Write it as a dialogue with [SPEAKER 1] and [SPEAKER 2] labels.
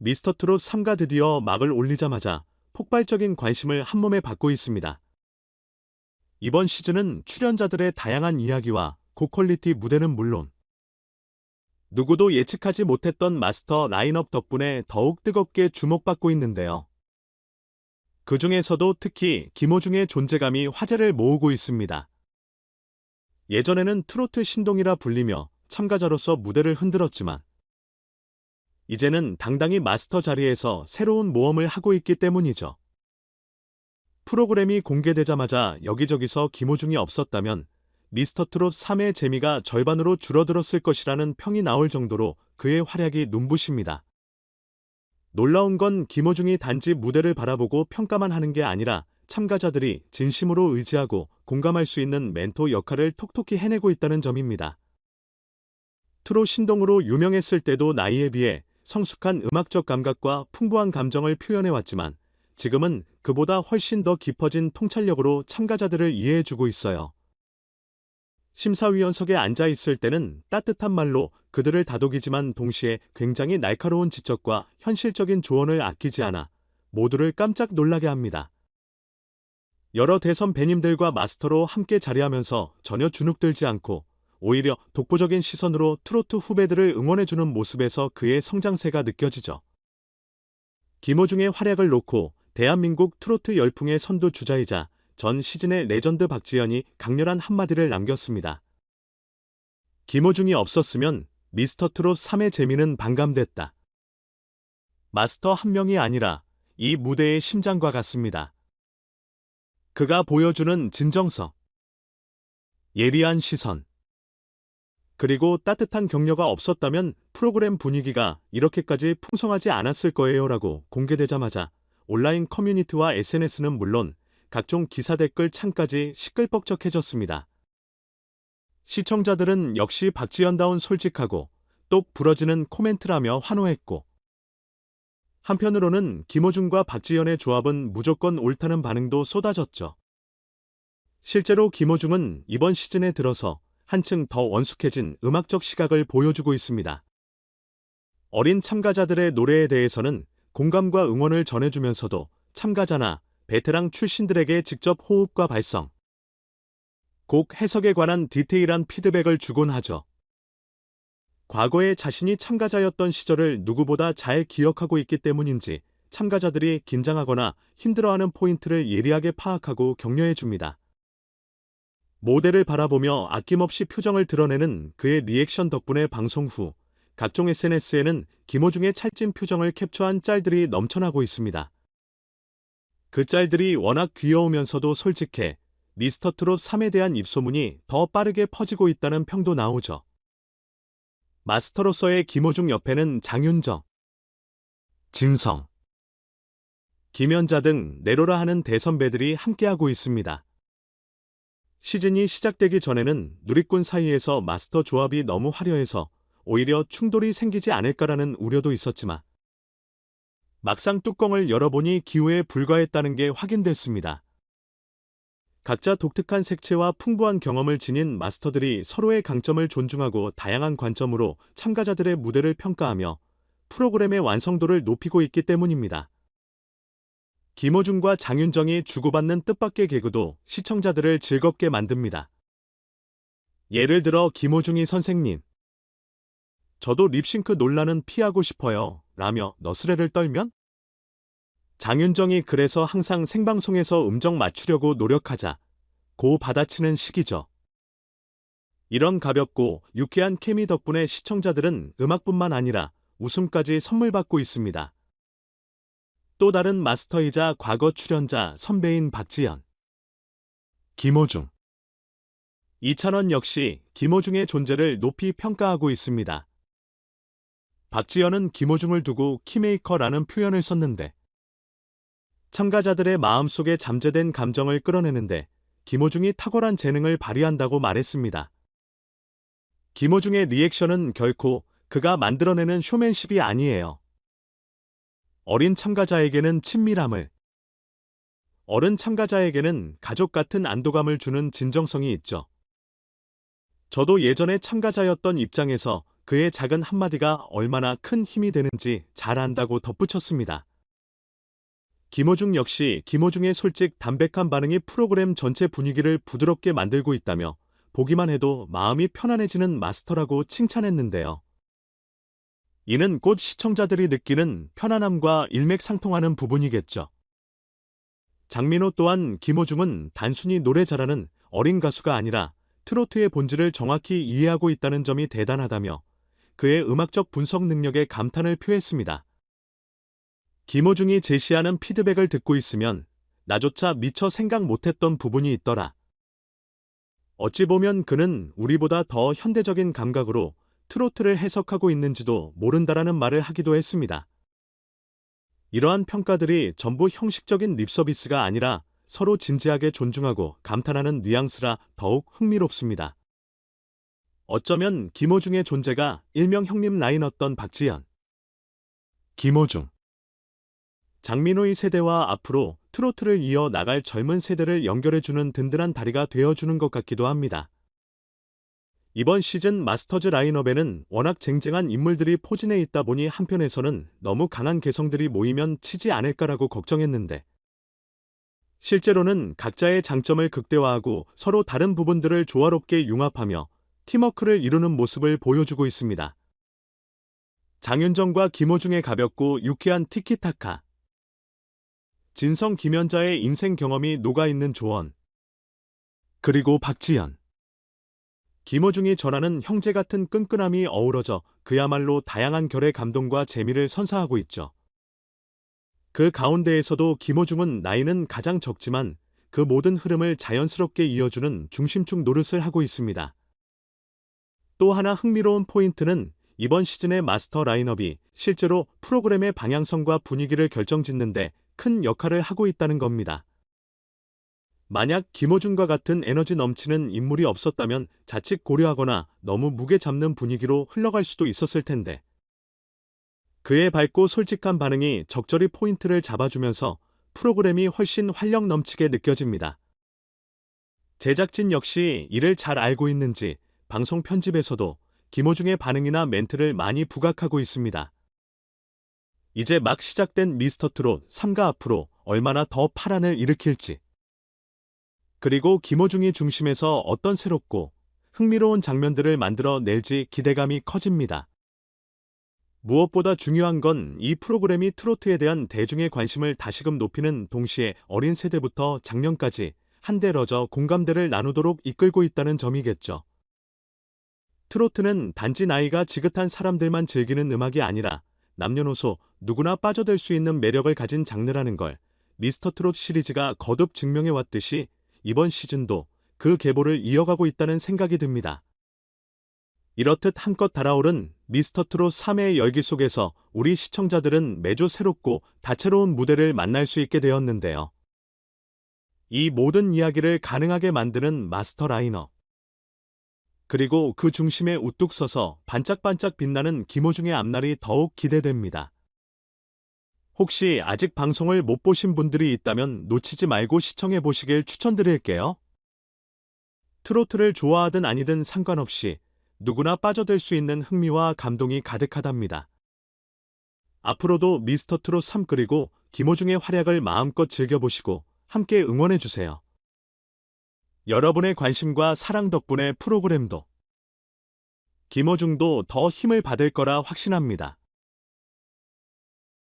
[SPEAKER 1] 미스터트롯 3가 드디어 막을 올리자마자 폭발적인 관심을 한몸에 받고 있습니다. 이번 시즌은 출연자들의 다양한 이야기와 고퀄리티 무대는 물론 누구도 예측하지 못했던 마스터 라인업 덕분에 더욱 뜨겁게 주목받고 있는데요. 그 중에서도 특히 김호중의 존재감이 화제를 모으고 있습니다. 예전에는 트로트 신동이라 불리며 참가자로서 무대를 흔들었지만 이제는 당당히 마스터 자리에서 새로운 모험을 하고 있기 때문이죠. 프로그램이 공개되자마자 여기저기서 김호중이 없었다면 미스터 트롯 3의 재미가 절반으로 줄어들었을 것이라는 평이 나올 정도로 그의 활약이 눈부십니다. 놀라운 건 김호중이 단지 무대를 바라보고 평가만 하는 게 아니라 참가자들이 진심으로 의지하고 공감할 수 있는 멘토 역할을 톡톡히 해내고 있다는 점입니다. 트롯 신동으로 유명했을 때도 나이에 비해 성숙한 음악적 감각과 풍부한 감정을 표현해왔지만 지금은 그보다 훨씬 더 깊어진 통찰력으로 참가자들을 이해해주고 있어요. 심사위원석에 앉아 있을 때는 따뜻한 말로 그들을 다독이지만 동시에 굉장히 날카로운 지적과 현실적인 조언을 아끼지 않아 모두를 깜짝 놀라게 합니다. 여러 대선 배님들과 마스터로 함께 자리하면서 전혀 주눅들지 않고 오히려 독보적인 시선으로 트로트 후배들을 응원해주는 모습에서 그의 성장세가 느껴지죠. 김호중의 활약을 놓고 대한민국 트로트 열풍의 선두 주자이자 전 시즌의 레전드 박지현이 강렬한 한마디를 남겼습니다. 김호중이 없었으면 미스터 트롯 3의 재미는 반감됐다. 마스터 한 명이 아니라 이 무대의 심장과 같습니다. 그가 보여주는 진정성, 예리한 시선, 그리고 따뜻한 격려가 없었다면 프로그램 분위기가 이렇게까지 풍성하지 않았을 거예요라고 공개되자마자 온라인 커뮤니티와 SNS는 물론 각종 기사 댓글 창까지 시끌벅적해졌습니다. 시청자들은 역시 박지연다운 솔직하고 똑 부러지는 코멘트라며 환호했고 한편으로는 김호중과 박지연의 조합은 무조건 옳다는 반응도 쏟아졌죠. 실제로 김호중은 이번 시즌에 들어서 한층 더 원숙해진 음악적 시각을 보여주고 있습니다. 어린 참가자들의 노래에 대해서는 공감과 응원을 전해주면서도 참가자나 베테랑 출신들에게 직접 호흡과 발성, 곡 해석에 관한 디테일한 피드백을 주곤 하죠. 과거에 자신이 참가자였던 시절을 누구보다 잘 기억하고 있기 때문인지 참가자들이 긴장하거나 힘들어하는 포인트를 예리하게 파악하고 격려해 줍니다. 모델을 바라보며 아낌없이 표정을 드러내는 그의 리액션 덕분에 방송 후 각종 SNS에는 김호중의 찰진 표정을 캡처한 짤들이 넘쳐나고 있습니다. 그 짤들이 워낙 귀여우면서도 솔직해 미스터 트롯 3에 대한 입소문이 더 빠르게 퍼지고 있다는 평도 나오죠. 마스터로서의 김호중 옆에는 장윤정, 진성, 김연자 등 내로라 하는 대선배들이 함께하고 있습니다. 시즌이 시작되기 전에는 누리꾼 사이에서 마스터 조합이 너무 화려해서 오히려 충돌이 생기지 않을까라는 우려도 있었지만 막상 뚜껑을 열어보니 기호에 불과했다는 게 확인됐습니다. 각자 독특한 색채와 풍부한 경험을 지닌 마스터들이 서로의 강점을 존중하고 다양한 관점으로 참가자들의 무대를 평가하며 프로그램의 완성도를 높이고 있기 때문입니다. 김호중과 장윤정이 주고받는 뜻밖의 개그도 시청자들을 즐겁게 만듭니다. 예를 들어 김호중이 선생님. 저도 립싱크 논란은 피하고 싶어요. 라며 너스레를 떨면? 장윤정이 그래서 항상 생방송에서 음정 맞추려고 노력하자. 고 받아치는 시기죠. 이런 가볍고 유쾌한 케미 덕분에 시청자들은 음악뿐만 아니라 웃음까지 선물 받고 있습니다. 또 다른 마스터이자 과거 출연자 선배인 박지연, 김호중, 이찬원 역시 김호중의 존재를 높이 평가하고 있습니다. 박지연은 김호중을 두고 키메이커라는 표현을 썼는데 참가자들의 마음속에 잠재된 감정을 끌어내는데 김호중이 탁월한 재능을 발휘한다고 말했습니다. 김호중의 리액션은 결코 그가 만들어내는 쇼맨십이 아니에요. 어린 참가자에게는 친밀함을, 어른 참가자에게는 가족 같은 안도감을 주는 진정성이 있죠. 저도 예전에 참가자였던 입장에서 그의 작은 한마디가 얼마나 큰 힘이 되는지 잘 안다고 덧붙였습니다. 김호중 역시 김호중의 솔직 담백한 반응이 프로그램 전체 분위기를 부드럽게 만들고 있다며 보기만 해도 마음이 편안해지는 마스터라고 칭찬했는데요. 이는 곧 시청자들이 느끼는 편안함과 일맥상통하는 부분이겠죠. 장민호 또한 김호중은 단순히 노래 잘하는 어린 가수가 아니라 트로트의 본질을 정확히 이해하고 있다는 점이 대단하다며 그의 음악적 분석 능력에 감탄을 표했습니다. 김호중이 제시하는 피드백을 듣고 있으면 나조차 미처 생각 못했던 부분이 있더라. 어찌 보면 그는 우리보다 더 현대적인 감각으로 트로트를 해석하고 있는지도 모른다라는 말을 하기도 했습니다. 이러한 평가들이 전부 형식적인 립서비스가 아니라 서로 진지하게 존중하고 감탄하는 뉘앙스라 더욱 흥미롭습니다. 어쩌면 김호중의 존재가 일명 형님 라인었던 박지현. 김호중. 장민호의 세대와 앞으로 트로트를 이어 나갈 젊은 세대를 연결해주는 든든한 다리가 되어주는 것 같기도 합니다. 이번 시즌 마스터즈 라인업에는 워낙 쟁쟁한 인물들이 포진해 있다 보니 한편에서는 너무 강한 개성들이 모이면 치지 않을까라고 걱정했는데 실제로는 각자의 장점을 극대화하고 서로 다른 부분들을 조화롭게 융합하며 팀워크를 이루는 모습을 보여주고 있습니다. 장윤정과 김호중의 가볍고 유쾌한 티키타카 진성 김연자의 인생 경험이 녹아있는 조언 그리고 박지연 김호중이 전하는 형제 같은 끈끈함이 어우러져 그야말로 다양한 결의 감동과 재미를 선사하고 있죠. 그 가운데에서도 김호중은 나이는 가장 적지만 그 모든 흐름을 자연스럽게 이어주는 중심축 노릇을 하고 있습니다. 또 하나 흥미로운 포인트는 이번 시즌의 마스터 라인업이 실제로 프로그램의 방향성과 분위기를 결정짓는데 큰 역할을 하고 있다는 겁니다. 만약 김호중과 같은 에너지 넘치는 인물이 없었다면 자칫 고려하거나 너무 무게 잡는 분위기로 흘러갈 수도 있었을 텐데. 그의 밝고 솔직한 반응이 적절히 포인트를 잡아주면서 프로그램이 훨씬 활력 넘치게 느껴집니다. 제작진 역시 이를 잘 알고 있는지 방송 편집에서도 김호중의 반응이나 멘트를 많이 부각하고 있습니다. 이제 막 시작된 미스터 트롯 3가 앞으로 얼마나 더 파란을 일으킬지. 그리고 김호중이 중심에서 어떤 새롭고 흥미로운 장면들을 만들어 낼지 기대감이 커집니다. 무엇보다 중요한 건 이 프로그램이 트로트에 대한 대중의 관심을 다시금 높이는 동시에 어린 세대부터 장년까지 한데 러져 공감대를 나누도록 이끌고 있다는 점이겠죠. 트로트는 단지 나이가 지긋한 사람들만 즐기는 음악이 아니라 남녀노소 누구나 빠져들 수 있는 매력을 가진 장르라는 걸 미스터 트롯 시리즈가 거듭 증명해 왔듯이 이번 시즌도 그 계보를 이어가고 있다는 생각이 듭니다. 이렇듯 한껏 달아오른 미스터 트롯 3회의 열기 속에서 우리 시청자들은 매주 새롭고 다채로운 무대를 만날 수 있게 되었는데요. 이 모든 이야기를 가능하게 만드는 마스터 라이너. 그리고 그 중심에 우뚝 서서 반짝반짝 빛나는 김호중의 앞날이 더욱 기대됩니다. 혹시 아직 방송을 못 보신 분들이 있다면 놓치지 말고 시청해 보시길 추천드릴게요. 트로트를 좋아하든 아니든 상관없이 누구나 빠져들 수 있는 흥미와 감동이 가득하답니다. 앞으로도 미스터 트롯 3 그리고 김호중의 활약을 마음껏 즐겨보시고 함께 응원해주세요. 여러분의 관심과 사랑 덕분에 프로그램도 김호중도 더 힘을 받을 거라 확신합니다.